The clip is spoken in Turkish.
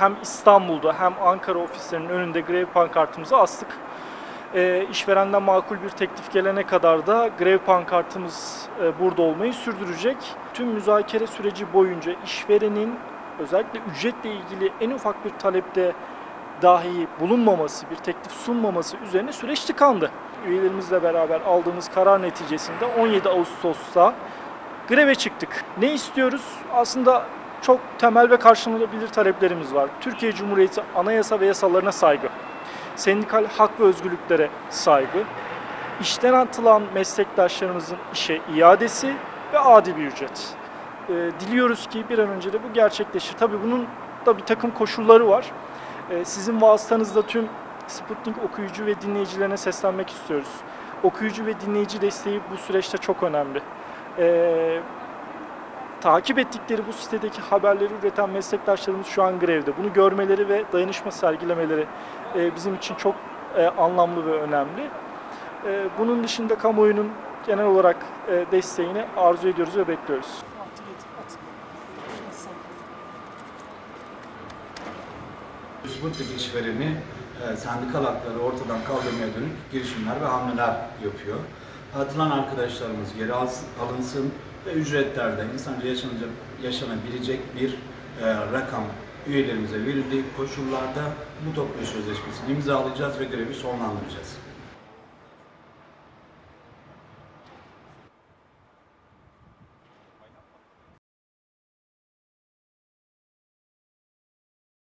hem İstanbul'da hem Ankara ofislerinin önünde grev pankartımızı astık. E, işverenden makul bir teklif gelene kadar da grev pankartımız e, burada olmayı sürdürecek. Tüm müzakere süreci boyunca işverenin özellikle ücretle ilgili en ufak bir talepte dahi bulunmaması, bir teklif sunmaması üzerine süreç tıkandı. Üyelerimizle beraber aldığımız karar neticesinde 17 Ağustos'ta greve çıktık. Ne istiyoruz? Aslında çok temel ve karşılanabilir taleplerimiz var. Türkiye Cumhuriyeti anayasa ve yasalarına saygı, sendikal hak ve özgürlüklere saygı, işten atılan meslektaşlarımızın işe iadesi ve adil bir ücret. Ee, diliyoruz ki bir an önce de bu gerçekleşir. Tabii bunun da bir takım koşulları var. Ee, sizin vasıtanızda tüm Sputnik okuyucu ve dinleyicilerine seslenmek istiyoruz. Okuyucu ve dinleyici desteği bu süreçte çok önemli. Ee, takip ettikleri bu sitedeki haberleri üreten meslektaşlarımız şu an grevde. Bunu görmeleri ve dayanışma sergilemeleri e, bizim için çok e, anlamlı ve önemli. E, bunun dışında kamuoyunun genel olarak e, desteğini arzu ediyoruz ve bekliyoruz. Sputnik işvereni e, sendikal hakları ortadan kaldırmaya dönük girişimler ve hamleler yapıyor. Atılan arkadaşlarımız geri alınsın ve ücretlerde insanca yaşanacak, yaşanabilecek bir e, rakam üyelerimize verildiği koşullarda bu toplu sözleşmesini imzalayacağız ve grevi sonlandıracağız.